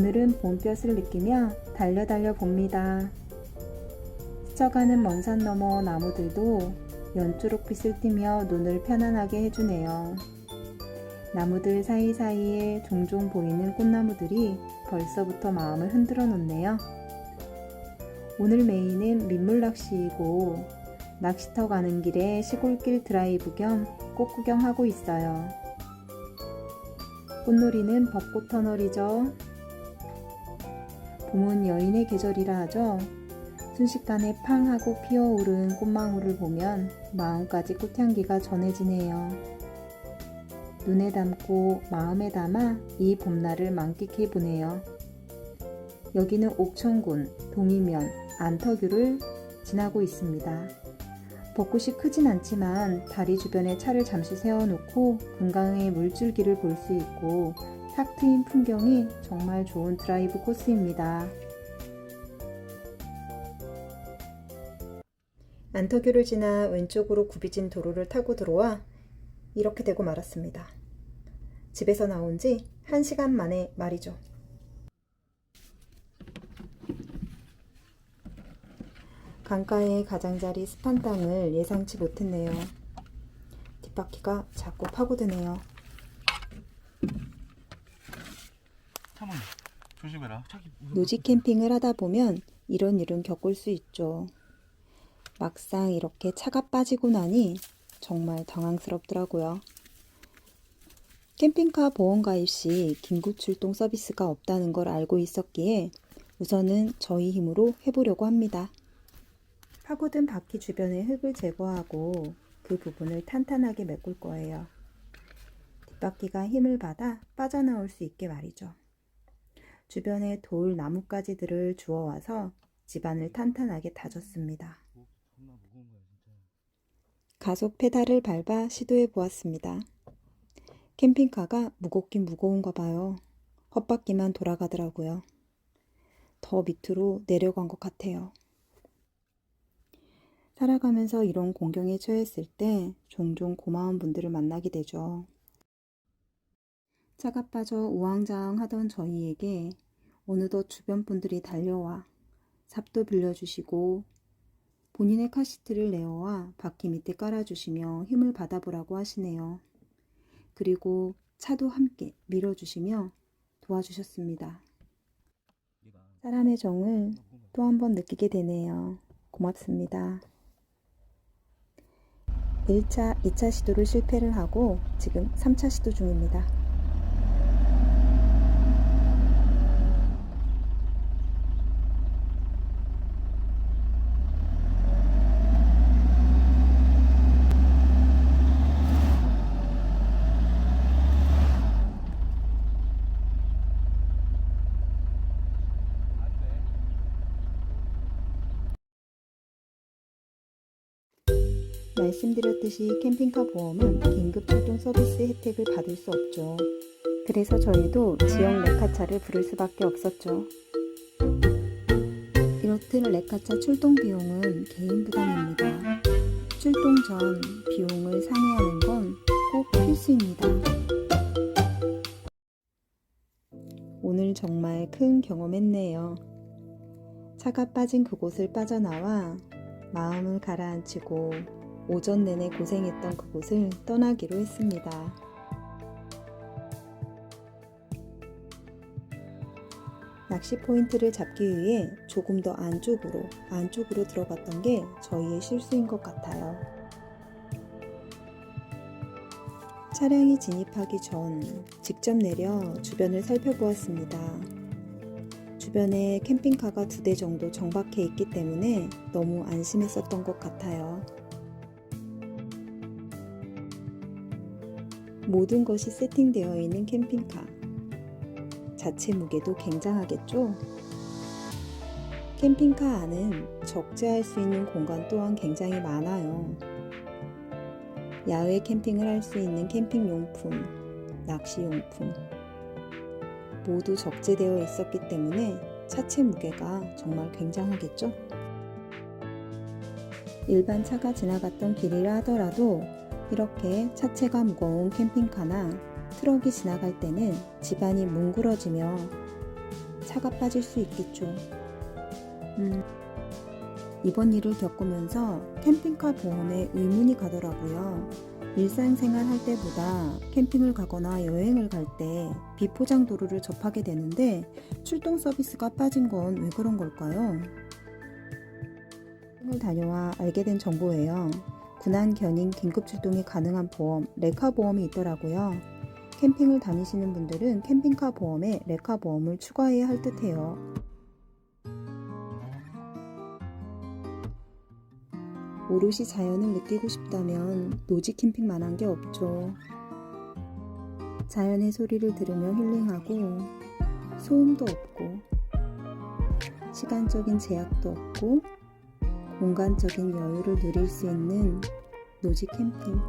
오늘은 봄볕을 느끼며 달려달려 봅니다. 스쳐가는 먼 산 너머 나무들도 연초록빛을 띠며 눈을 편안하게 해주네요. 나무들 사이사이에 종종 보이는 꽃나무들이 벌써부터 마음을 흔들어 놓네요. 오늘 메인은 민물 낚시이고 낚시터 가는 길에 시골길 드라이브 겸 꽃 구경하고 있어요. 꽃놀이는 벚꽃 터널이죠. 봄은 여인의 계절이라 하죠. 순식간에 팡 하고 피어오른 꽃망울을 보면 마음까지 꽃향기가 전해지네요. 눈에 담고 마음에 담아 이 봄날을 만끽해 보네요. 여기는 옥천군 동이면 안터규를 지나고 있습니다. 벚꽃이 크진 않지만 다리 주변에 차를 잠시 세워놓고 금강의 물줄기를 볼 수 있고 탁 트인 풍경이 정말 좋은 드라이브 코스입니다. 안터규를 지나 왼쪽으로 굽이진 도로를 타고 들어와 이렇게 되고 말았습니다. 집에서 나온 지 1시간 만에 말이죠. 강가의 가장자리 습한 땅을 예상치 못했네요. 뒷바퀴가 자꾸 파고드네요. 사모님 조심해라. 노지 캠핑을 하다 보면 이런 일은 겪을 수 있죠. 막상 이렇게 차가 빠지고 나니 정말 당황스럽더라고요. 캠핑카 보험 가입 시 긴급 출동 서비스가 없다는 걸 알고 있었기에 우선은 저희 힘으로 해보려고 합니다. 파고든 바퀴 주변의 흙을 제거하고 그 부분을 탄탄하게 메꿀 거예요. 뒷바퀴가 힘을 받아 빠져나올 수 있게 말이죠. 주변에 돌 나뭇가지들을 주워와서 집안을 탄탄하게 다졌습니다. 진짜. 가속 페달을 밟아 시도해 보았습니다. 캠핑카가 무겁긴 무거운가 봐요. 헛바퀴만 돌아가더라고요. 더 밑으로 내려간 것 같아요. 살아가면서 이런 공경에 처했을 때 종종 고마운 분들을 만나게 되죠. 차가 빠져 우왕좌왕하던 저희에게 어느덧 주변 분들이 달려와 삽도 빌려주시고 본인의 카시트를 내어와 바퀴 밑에 깔아주시며 힘을 받아보라고 하시네요. 그리고 차도 함께 밀어주시며 도와주셨습니다. 사람의 정을. 또 한 번 느끼게 되네요. 고맙습니다. 1차, 2차 시도를 실패를 하고 지금 3차 시도 중입니다. 말씀드렸듯이 캠핑카 보험은 긴급 출동 서비스 혜택을 받을 수 없죠. 그래서 저희도 지역 레카차를 부를 수밖에 없었죠. 이렇듯 레카차 출동 비용은 개인 부담입니다. 출동 전 비용을 상의하는 건 꼭 필수입니다. 오늘 정말 큰 경험했네요. 차가 빠진 그곳을 빠져나와 마음을 가라앉히고 오전 내내 고생했던 그곳을 떠나기로 했습니다. 낚시 포인트를 잡기 위해 조금 더 안쪽으로, 안쪽으로 들어갔던 게 저희의 실수인 것 같아요. 차량이 진입하기 전 직접 내려 주변을 살펴보았습니다. 주변에 캠핑카가 두 대 정도 정박해 있기 때문에 너무 안심했었던 것 같아요. 모든 것이 세팅되어 있는 캠핑카. 자체 무게도 굉장하겠죠? 캠핑카 안은 적재할 수 있는 공간 또한 굉장히 많아요. 야외 캠핑을 할 수 있는 캠핑용품, 낚시용품, 모두 적재되어 있었기 때문에 차체 무게가 정말 굉장하겠죠? 일반 차가 지나갔던 길이라 하더라도 이렇게 차체가 무거운 캠핑카나 트럭이 지나갈 때는 집안이 뭉그러지며 차가 빠질 수 있겠죠. 음, 이번 일을 겪으면서 캠핑카 보험에 의문이 가더라고요. 일상생활 할 때보다 캠핑을 가거나 여행을 갈 때 비포장 도로를 접하게 되는데 출동 서비스가 빠진 건 왜 그런 걸까요? 다녀와 알게 된 정보예요. 군안 견인 긴급 출동이 가능한 보험, 레카 보험이 있더라고요. 캠핑을 다니시는 분들은 캠핑카 보험에 레카 보험을 추가해야 할 듯해요. 오롯이 자연을 느끼고 싶다면 노지 캠핑만한 게 없죠. 자연의 소리를 들으며 힐링하고 소음도 없고 시간적인 제약도 없고 공간적인 여유를 누릴 수 있는 노지 캠핑.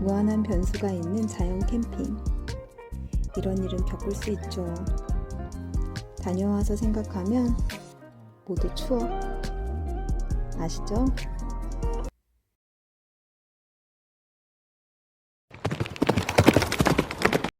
무한한 변수가 있는 자연 캠핑. 이런 일은 겪을 수 있죠. 다녀와서 생각하면 모두 추억. 아시죠?